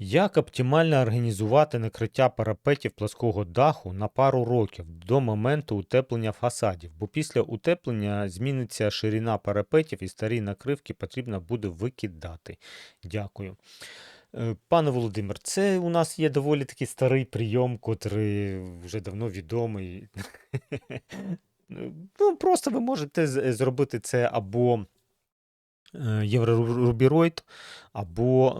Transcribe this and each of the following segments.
Як оптимально організувати накриття парапетів плоского даху на пару років до моменту утеплення фасадів? Бо після утеплення зміниться ширина парапетів і старі накривки потрібно буде викидати. Дякую. Е, Пане Володимир, це у нас є доволі такий старий прийом, котрий вже давно відомий. Ну, просто ви можете зробити це або єврорубіроїд, або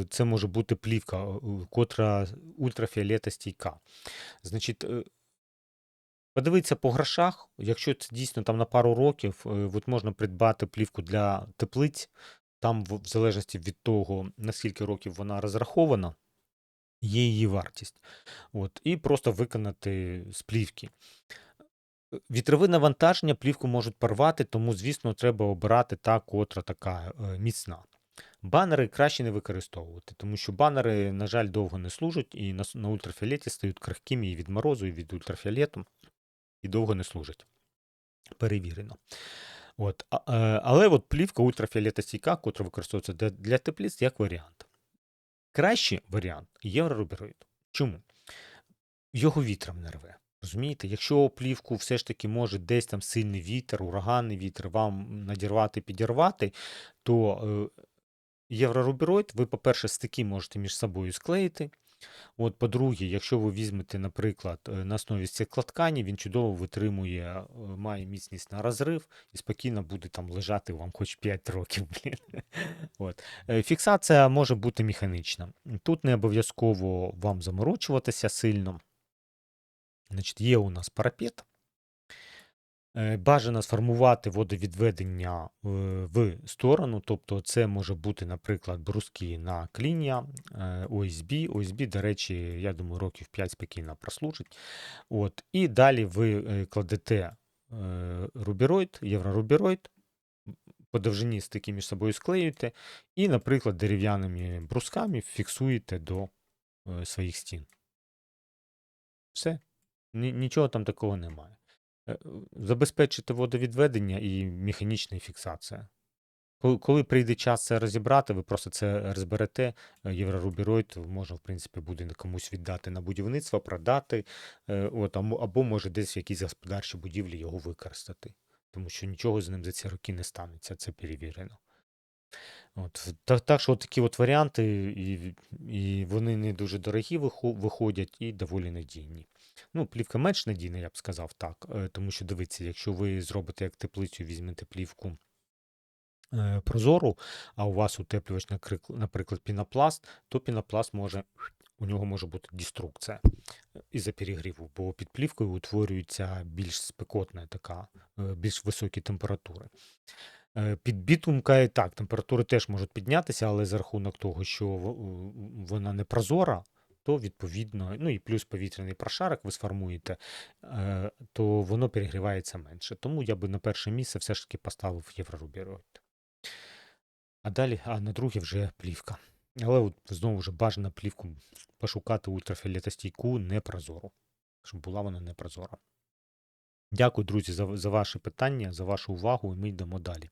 е, це може бути плівка, е, котра ультрафіолетостійка. Значить, е, подивитися по грошах, якщо це дійсно там на пару років, е, от можна придбати плівку для теплиць, там, в, залежності від того, на скільки років вона розрахована, є її вартість. От, і просто виконати з плівки. Вітрове навантаження плівку можуть порвати, тому, звісно, треба обирати та, котра така е, міцна. Банери краще не використовувати, тому що банери, на жаль, довго не служать і на, на ультрафіолеті стають крихкими і від морозу, і від ультрафіолету, і довго не служать. Перевірено. От, а, е, але от плівка ультрафіолетостійка, котра використовується для, для теплиць, як варіант. Кращий варіант єврорубероїд. Чому? Його вітром не рве. Розумієте, якщо плівку все ж таки може десь там сильний вітер, ураганний вітер вам надірвати, підірвати, то е, ви, по-перше, стики можете між собою склеїти. От, по-друге, якщо ви візьмете, наприклад, е, на основі стеклоткані, він чудово витримує, е, має міцність на розрив і спокійно буде там лежати вам хоч 5 років. Блін. От. Е, Фіксація може бути механічна. Тут не обов'язково вам заморочуватися сильно. Значить, є у нас парапет. Е, Бажано сформувати водовідведення е, в сторону, тобто це може бути, наприклад, бруски на клінія, е, OSB. OSB, до речі, я думаю, років 5 спокійно прослужить. От. І далі ви кладете рубіроїд, єврорубіроїд, по довжині стики між собою склеюєте, і, наприклад, дерев'яними брусками фіксуєте до своїх стін. Все. Ні- Нічого там такого немає. Е, Забезпечити водовідведення і механічна фіксація. Коли, прийде час це розібрати, ви просто це розберете. е, Єврорубіроїд можна, в принципі, буде комусь віддати на будівництво, продати, е, от, або може десь в якійсь господарчій будівлі його використати. Тому що нічого з ним за ці роки не станеться, це перевірено. От, так, так що такі от варіанти, і, і вони не дуже дорогі виходять і доволі надійні. Ну, плівка менш надійна, я б сказав так. е, Тому що дивіться, якщо ви зробите як теплицю, візьмете плівку е, прозору, а у вас утеплювач, наприклад, пінопласт, то пінопласт може, у нього може бути деструкція е, із-за перегріву, бо під плівкою утворюється більш спекотна така, більш високі температури. Е, Під бітумка і так, температури теж можуть піднятися, але за рахунок того, що вона не прозора, то відповідно, ну і плюс повітряний прошарок ви сформуєте, е, то воно перегрівається менше. Тому я би на перше місце все ж таки поставив єврорубіроїд. А далі, а на друге вже плівка. Але от знову ж бажано плівку пошукати ультрафіолетостійку непрозору, щоб була вона непрозора. Дякую, друзі, за, за ваші питання, за вашу увагу, і ми йдемо далі.